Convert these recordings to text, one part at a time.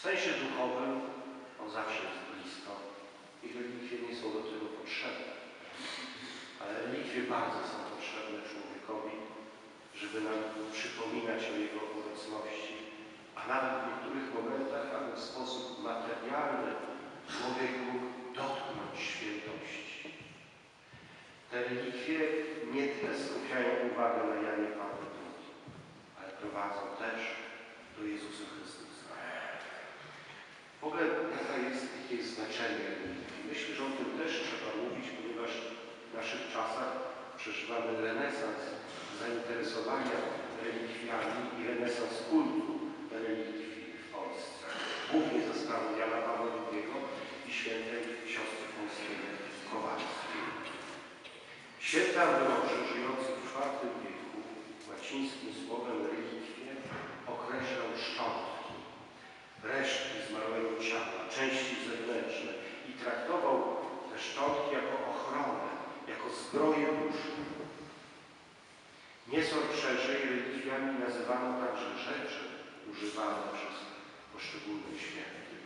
W sensie duchowym on zawsze jest blisko i relikwie nie są do tego potrzebne. Ale relikwie bardzo są potrzebne człowiekowi, żeby nam przypominać o Jego obecności. A nawet w niektórych momentach, aby w sposób materialny człowiek mógł dotknąć świętości. Te relikwie nie tyle skupiają uwagę na Janie Pawle II, ale prowadzą też do Jezusa Chrystusa. W ogóle jaka jest, jakie jest znaczenie religii? Myślę, że o tym też trzeba mówić, ponieważ w naszych czasach przeżywamy renesans zainteresowania relikwiami i renesans kultu relikwii w Polsce. Głównie ze sprawą Jana Pawła II i świętej siostry Faustyny Kowalskiej. Zbroję duszy. Nieco szerzej relikwiami nazywano także rzeczy używane przez poszczególnych świętych.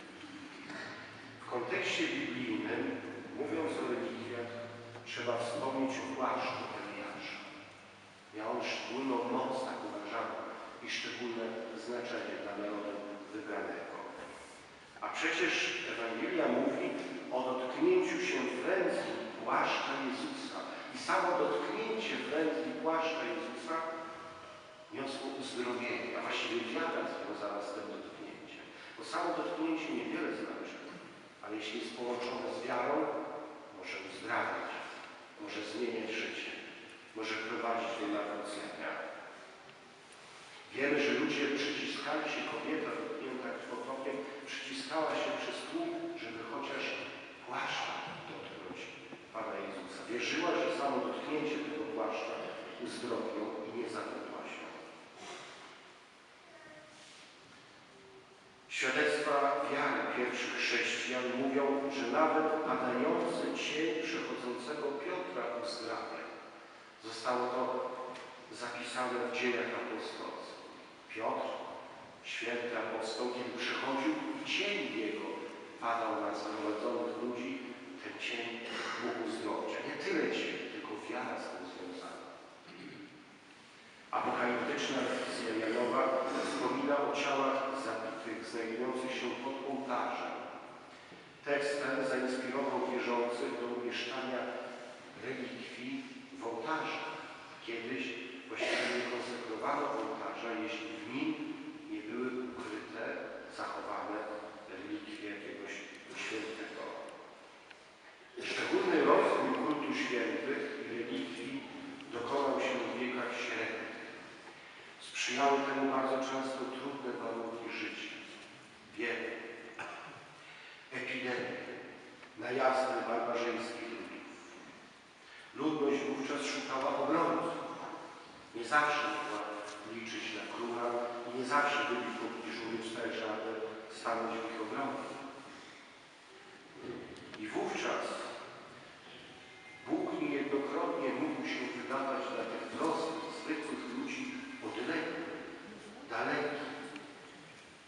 W kontekście biblijnym, mówiąc o relikwiach, trzeba wspomnieć o płaszczu Eliasza. Miał on szczególną moc, tak uważano, i szczególne znaczenie dla narodu wybranego. A przecież Ewangelia mówi o dotknięciu się węzli płaszcza Jezusa. I samo dotknięcie węzli płaszcza Jezusa niosło uzdrowienie, a właściwie wiara związana z tym dotknięciem. Bo samo dotknięcie niewiele znaczy, ale jeśli jest połączone z wiarą, może uzdrawiać, może zmieniać życie, może prowadzić do nawrócenia. Wiemy, że ludzie przyciskali się, kobieta dotknięta krwotokiem, przyciskała się przez tłum, żeby chociaż płaszcza dotknąć Pana Jezusa. Wierzyła, że samo dotknięcie tego płaszcza uzdrowią i nie zawiodła się. Świadectwa wiary pierwszych chrześcijan mówią, że nawet padający cień przechodzącego Piotra uzdrawia. Zostało to zapisane w dziejach apostolskich. Piotr, święty apostoł, kiedy przechodził i cień jego padał na zgromadzonych ludzi, ten cień mógł uzdrowić. A nie tyle cień, wiara z tym związana. Apokaliptyczna wizja Janowa wspomina o ciałach zabitych znajdujących się pod ołtarzem. Tekst ten zainspirował wierzących do umieszczania relikwii w ołtarze. Kiedyś właściwie nie konsekrowano ołtarza, jeśli w nim nie były ukryte, zachowane relikwie jakiegoś świętego. Szczególny rozwój kultu świętych i relikwii dokonał się w wiekach średnich. Sprzyjały temu bardzo często trudne warunki życia, biedy, epidemie, najazdy barbarzyńskich ludów. Ludność wówczas szukała obrońców. Nie zawsze mogła liczyć na króla i nie zawsze byli w pobliżu rycerza, aby stanąć w ich obronie. I wówczas Bóg niejednokrotnie mógł się wydawać dla tych prostych, zwykłych ludzi odległy, daleki,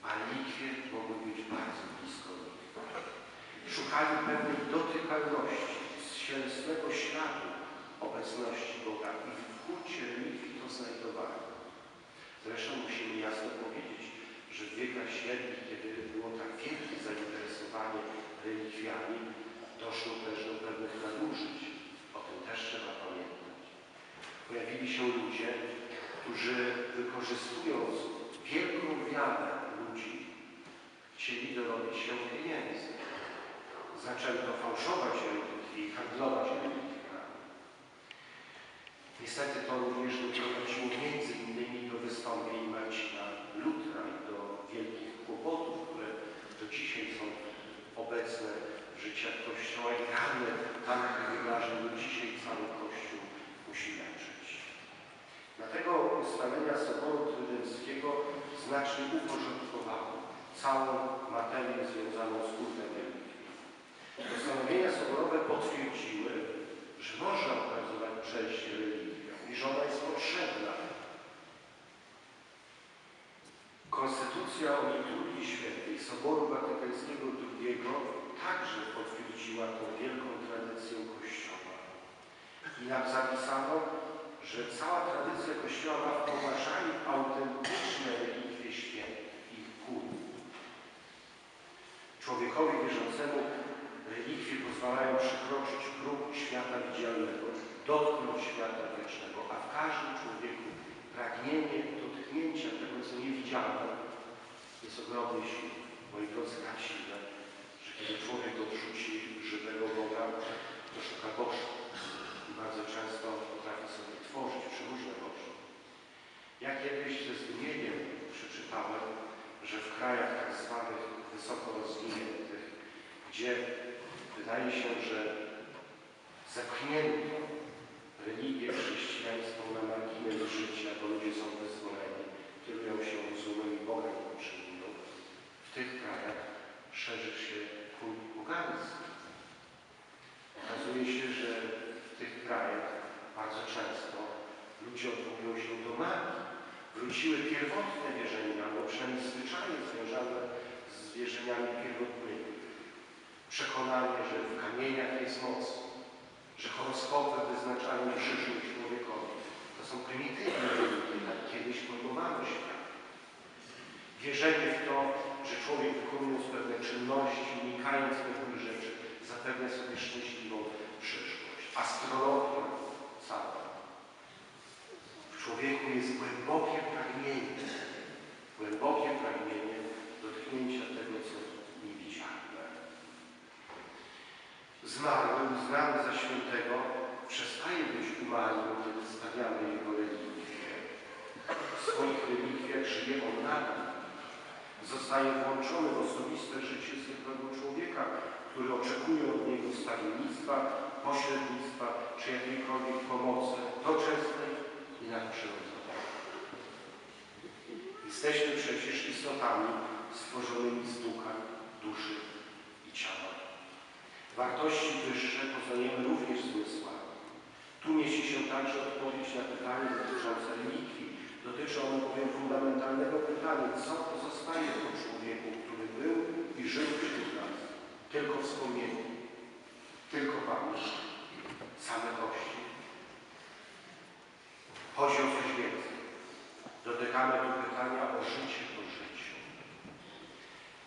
a likwie mogły być bardzo blisko nich. Szukali pewnej dotykalności, cielesnego śladu obecności Boga i w kulcie religii to znajdowali. Zresztą musimy jasno powiedzieć, że w wiekach średnich, kiedy było tak wielkie zainteresowanie relikwiami, doszło też do pewnych nadużyć. O tym też trzeba pamiętać. Pojawili się ludzie, którzy wykorzystując wielką wiarę ludzi, chcieli dorobić się pieniędzy. Zaczęto fałszować relikwii i handlować relikwiami. Niestety to również doprowadziło między innymi do wystąpień Marcina Lutra i do wielkich kłopotów, które do dzisiaj są Konstytucja o liturgii świętej Soboru Watykańskiego II także potwierdziła tą wielką tradycję Kościoła. I nam zapisano, że cała tradycja Kościoła ma w poważaniu autentyczne relikwie świętych, ich kult. Człowiekowi wierzącemu relikwie pozwalają przekroczyć próg świata widzialnego, dotknąć świata wiecznego, a w każdym człowieku pragnienie dotknięcia tego, co niewidzialne, jest ogromnej siły. Moi drodzy, tak że kiedy człowiek odrzuci żywego Boga, to szuka Boża. I bardzo często potrafi sobie tworzyć przeróżne Boże. Ja kiedyś ze zdumieniem przeczytałem, że w krajach tak zwanych wysoko rozwiniętych, gdzie wydaje się, że zepchnięto religię chrześcijańską na margines życia, bo ludzie są wyzwoleni, kierują się rozumem i Bogiem potrzebują, w tych krajach szerzy się kult pogański. Okazuje się, że w tych krajach bardzo często ludzie odwołują się do magii. Wróciły pierwotne wierzenia, albo przynajmniej zwyczaje związane z wierzeniami pierwotnymi. Przekonanie, że w kamieniach jest moc, że horoskopy wyznaczają przyszłość człowiekowi. To są prymitywne religie, tak kiedyś pojmowano świat. Wierzenie w to, że człowiek wykonując pewne czynności, unikając pewnych rzeczy, zapewnia sobie szczęśliwą przyszłość. Astrologia cała. W człowieku jest głębokie pragnienie, głębokie pragnienie dotknięcia tego, co niewidzialne. Zmarły, uznany za świętego, przestaje być umarłym, kiedy stawiamy jego relikwie. W swoich relikwiach żyje on nadal. Zostaje włączony w osobiste życie od niego stawiennictwa, pośrednictwa czy jakiejkolwiek pomocy doczesnej i nadprzyrodzonej. Jesteśmy przecież istotami stworzonymi z ducha, duszy i ciała. Wartości wyższe poznajemy również zmysłami. Tu mieści się także odpowiedź na pytanie dotyczące relikwii. Dotyczy ono bowiem fundamentalnego pytania, co pozostaje po człowieku, który był i żył wśród nas. Tylko wspomnienie, tylko pamięć, same kości. Chodzi o coś więcej. Dotykamy tu pytania o życie po życiu.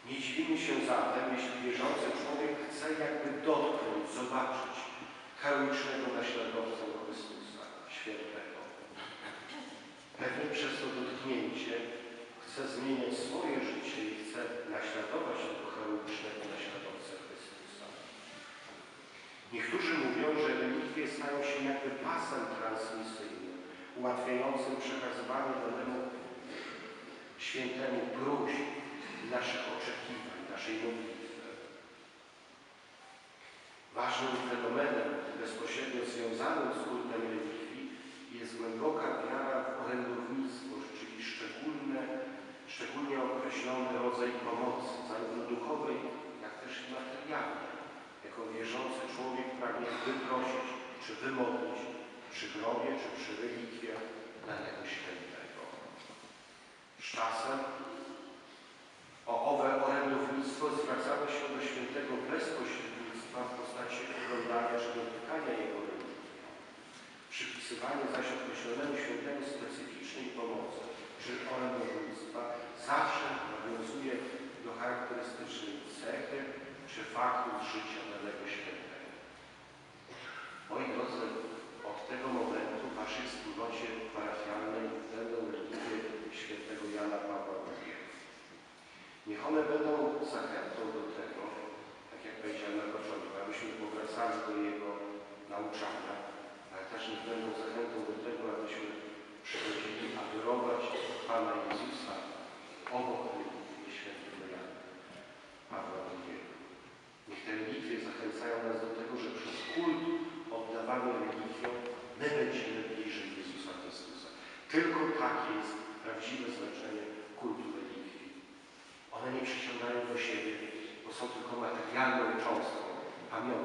Nie dziwimy się zatem, jeśli wierzący człowiek chce jakby dotknąć, zobaczyć heroicznego naśladowcę Chrystusa, świętego. Pewnie przez to dotknięcie chce zmieniać swoje życie i chce naśladować tego heroicznego naśladowcę Chrystusa. Niektórzy mówią, że relikwie stają się jakby pasem transmisyjnym, ułatwiającym przekazywanie danemu świętemu próśb naszych oczekiwań, naszej modlitwy. Ważnym fenomenem bezpośrednio związanym z kultem relikwii jest głęboka wiara w orędownictwo, czyli szczególne, szczególnie określony rodzaj pomocy, zarówno duchowej, jak też i materialnej, jako wierzący człowiek pragnie wyprosić czy wymodlić przy grobie czy przy relikwiach danego świętego. Z czasem o owe orędownictwo zwracano się do świętego bez pośrednictwa w postaci oglądania czy dotykania jego religii. Przypisywanie zaś określonemu świętemu specyficznej pomocy czy orędownictwa zawsze nawiązuje do charakterystycznej cechy czy faktu życia danego świętego. Moi drodzy, od tego momentu w Waszej wspólnocie parafialnej będą relikwie świętego Jana Pawła II. Niech one będą zachętą do tego, tak jak powiedziałem na początku, abyśmy powracali do Jego nauczania, ale też niech będą zachętą do tego, abyśmy przychodzili adorować Pana Jezusa obok religii świętego Jana Pawła II. Niech te relikwie zachęcają nas do tego, że przez kult oddawany relikwiom my będziemy bliżej Jezusa Chrystusa. Tylko takie jest prawdziwe znaczenie kultu relikwii. One nie przyciągają do siebie, bo są tylko materialną cząstką pamiątką.